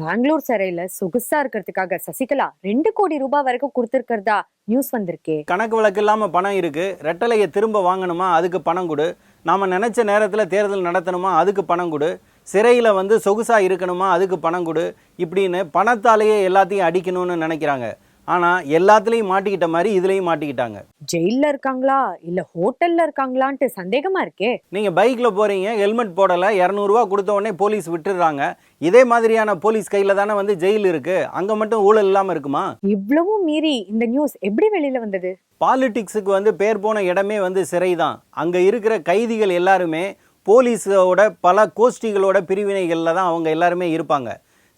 பெங்களூர் சிறையில சொகுசா இருக்கிறதுக்காக சசிகலா ரெண்டு கோடி ரூபாய் வரைக்கும் கொடுத்திருக்கிறதா நியூஸ் வந்திருக்கே. கணக்கு வழக்கு இல்லாமல் பணம் இருக்குது ரெட்டலையை திரும்ப வாங்கணுமா? அதுக்கு பணம் கொடு. நாம் நினச்ச நேரத்தில் தேர்தல் நடத்தணுமா? அதுக்கு பணம் கொடு. சிறையில் வந்து சொகுசாக இருக்கணுமா? அதுக்கு பணம் கொடு. இப்படின்னு பணத்தாலேயே எல்லாத்தையும் அடிக்கணும்னு நினைக்கிறாங்க. ஆனால் எல்லாத்துலேயும் மாட்டிக்கிட்ட மாதிரி இதுலேயும் மாட்டிக்கிட்டாங்க. ஜெயில்ல இருக்காங்களா? இல்ல ஹோட்டல்ல இருக்காங்களான்ட்டு சந்தேகமா இருக்கே. நீங்கள் பைக்கில் போகிறீங்க ஹெல்மெட் போடலை இரநூறுவா கொடுத்த உடனே போலீஸ் விட்டுடுறாங்க இதே மாதிரியான போலீஸ் கையில் தானே வந்து ஜெயில் இருக்குது அங்கே மட்டும் ஊழல் இல்லாமல் இருக்குமா? இவ்வளவும் மீறி இந்த நியூஸ் எப்படி வெளியில வந்தது? பாலிடிக்ஸுக்கு வந்து பேர் போன இடமே வந்து சிறை தான் அங்கே இருக்கிற கைதிகள் எல்லாருமே போலீஸோட பல கோஷ்டிகளோட பிரிவினைகளில் தான் அவங்க எல்லாருமே இருப்பாங்க.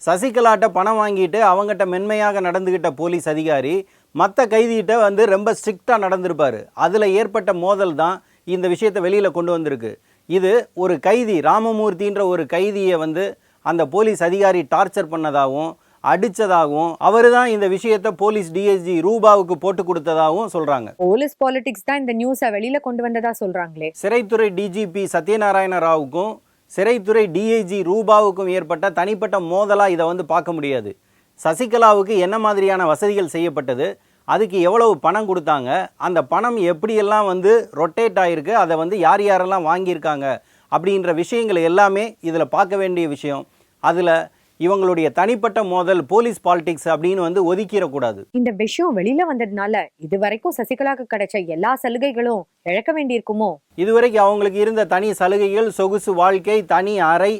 சசிகலாட்ட பணம் வாங்கிட்டு அவங்ககிட்ட மென்மையாக நடந்துக்கிட்ட போலீஸ் அதிகாரி மற்ற கைதிகிட்ட வந்து ரொம்ப ஸ்ட்ரிக்டாக நடந்திருப்பார். அதில் ஏற்பட்ட மோதல் தான் இந்த விஷயத்தை வெளியில் கொண்டு வந்திருக்கு. இது ஒரு கைதி ராமமூர்த்தின்ற ஒரு கைதியை வந்து அந்த போலீஸ் அதிகாரி டார்ச்சர் பண்ணதாகவும் அடித்ததாகவும் அவர் தான் இந்த விஷயத்தை போலீஸ் டிஎஸ்ஜி ரூபாவுக்கு போட்டு கொடுத்ததாகவும் சொல்கிறாங்க போலீஸ் பாலிடிக்ஸ் தான் இந்த நியூஸ வெளியில கொண்டு வந்ததா சொல்றாங்களே. சிறைத்துறை டிஜிபி சத்யநாராயண ராவுக்கும் சிறைத்துறை டிஐஜி ரூபாவுக்கும் ஏற்பட்ட தனிப்பட்ட மோதலாக இதை வந்து பார்க்க முடியாது. சசிகலாவுக்கு என்ன மாதிரியான வசதிகள் செய்யப்பட்டது அதுக்கு எவ்வளவு பணம் கொடுத்தாங்க அந்த பணம் எப்படியெல்லாம் வந்து ரொட்டேட் ஆகிருக்கு அதை வந்து யார் யாரெல்லாம் வாங்கியிருக்காங்க அப்படின்ற விஷயங்கள் எல்லாமே இதில் பார்க்க வேண்டிய விஷயம். அதில் இவங்களுடைய தனிப்பட்ட மோதல் போலீஸ் பாலிடிக்ஸ் அப்படின்னு வந்து ஒதுக்கிடக்கூடாது. இந்த விஷயம் வெளியில வந்ததுனால இது வரைக்கும் சசிகலாக்கு கிடைச்ச எல்லா சலுகைகளும் இழக்க வேண்டியிருக்குமோ? இதுவரைக்கும் அவங்களுக்கு இருந்த தனி சலுகைகள் சொகுசு வாழ்க்கை தனி அறை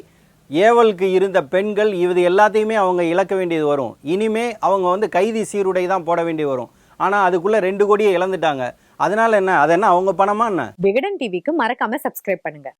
ஏவலுக்கு இருந்த பெண்கள் இது எல்லாத்தையுமே அவங்க இழக்க வேண்டியது வரும். இனிமே அவங்க வந்து கைதி சீருடை தான் போட வேண்டியது வரும். ஆனால் அதுக்குள்ளே ரெண்டு கோடியை இழந்துட்டாங்க. அதனால என்ன? அது என்ன அவங்க பணமா என்ன? விகடன் டிவிக்கு மறக்காம சப்ஸ்கிரைப் பண்ணுங்க.